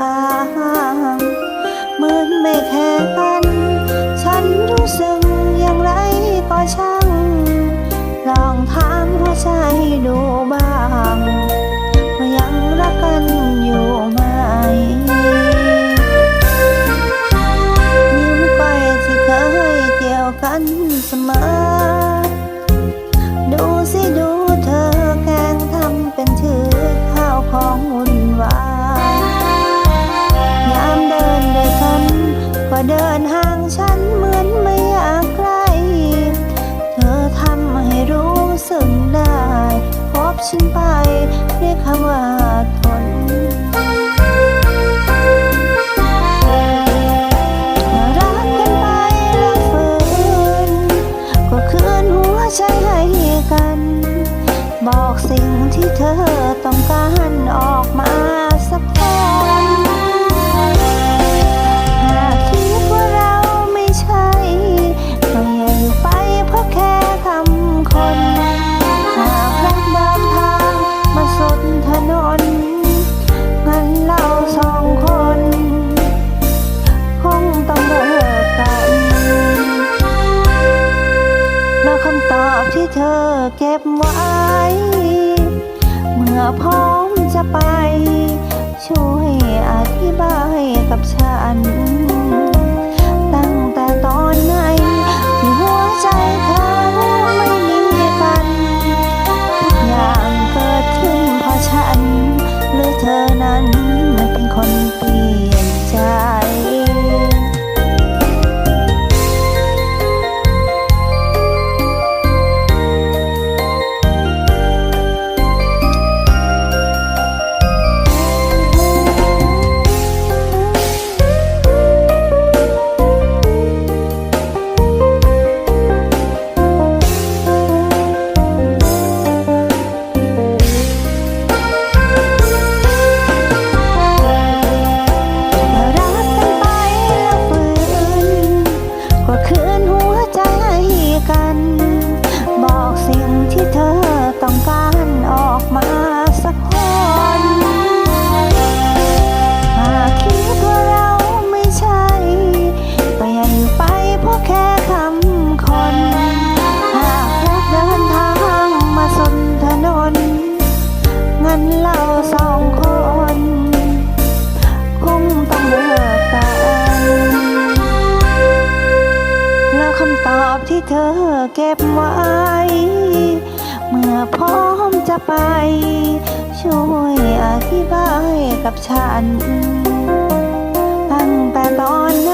างเหมือนไม่แค่กัน ฉันรู้สึกอย่างไรก็ช่าง ลองถามหัวใจดูบ้างว่ายังรักกันอยู่ไหมนิ้วก้ที่เคยเกี่ยวกันเสมอ เดินห่างฉันเหมือนไม่อยากใกล้เธอทำให้รู้สึกได้พบฉันไปด้วยคำว่าทนรักกันไปแล้วฝืนก็คืนหัวใจให้กัน บอกสิ่งที่เธอต้องการออกมา เธอเก็บไว้ เมื่อพร้อมจะไป ช่วยอธิบายกับฉัน ก็คืนหัว คำตอบที่เธอเก็บไว้ เมื่อพร้อมจะไป ช่วยอธิบายกับฉัน ตั้งแต่ตอนไหน